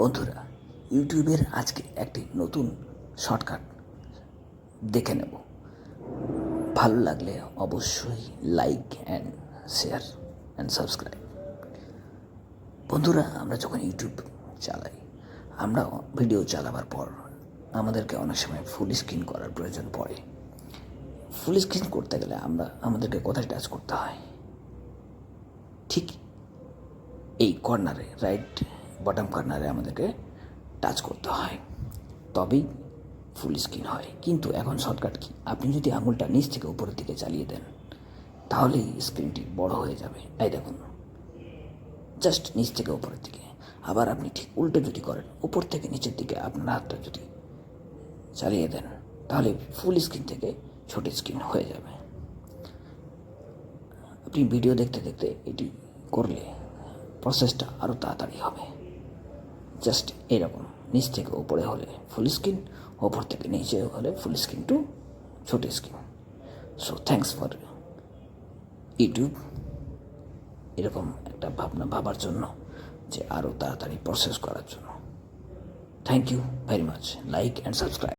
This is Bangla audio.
বন্ধুরা, ইউটিউবের আজকে একটি নতুন শর্টকাট দেখে নেব। ভালো লাগলে অবশ্যই like and share and subscribe বন্ধুরা, আমরা যখন ইউটিউব চালাই, আমরা ভিডিও চালাবার পর আমাদেরকে অনেক সময় ফুল স্ক্রিন করার প্রয়োজন পড়ে। ফুল স্ক্রিন করতে গেলে আমরা, আমাদেরকে কোথায় টাচ করতে হয়? ঠিক এই কর্নারে রাইট বটম কর্নারে আমাদেরকে টাচ করতে হয়। তবেই ফুল স্ক্রিন হয়। কিন্তু এখন শর্টকাট কি? আপনি যদি আঙুলটা নিচ থেকে উপরের দিকে চালিয়ে দেন, তাহলেই স্ক্রিনটি বড় হয়ে যাবে। এই দেখুন জাস্ট নিচ থেকে উপরের দিকে। আবার আপনি ঠিক উল্টো যদি করেন, উপর থেকে নিচের দিকে আপনার হাতটা যদি চালিয়ে দেন, তাহলে ফুল স্ক্রিন থেকে ছোট স্ক্রিন হয়ে যাবে। আপনি ভিডিও দেখতে দেখতে এটি করলে প্রসেসটা আরও তাড়াতাড়ি হবে। জাস্ট এরকম, নিচ থেকে ওপরে হলে ফুল স্ক্রিন ওপর থেকে নিচে হলে ফুল স্ক্রিন টু ছোট screen so thanks for YouTube এরকম একটা ভাবনা, ভাবার জন্য যে আরও তাড়াতাড়ি প্রসেস করার জন্য। Thank you very much like and subscribe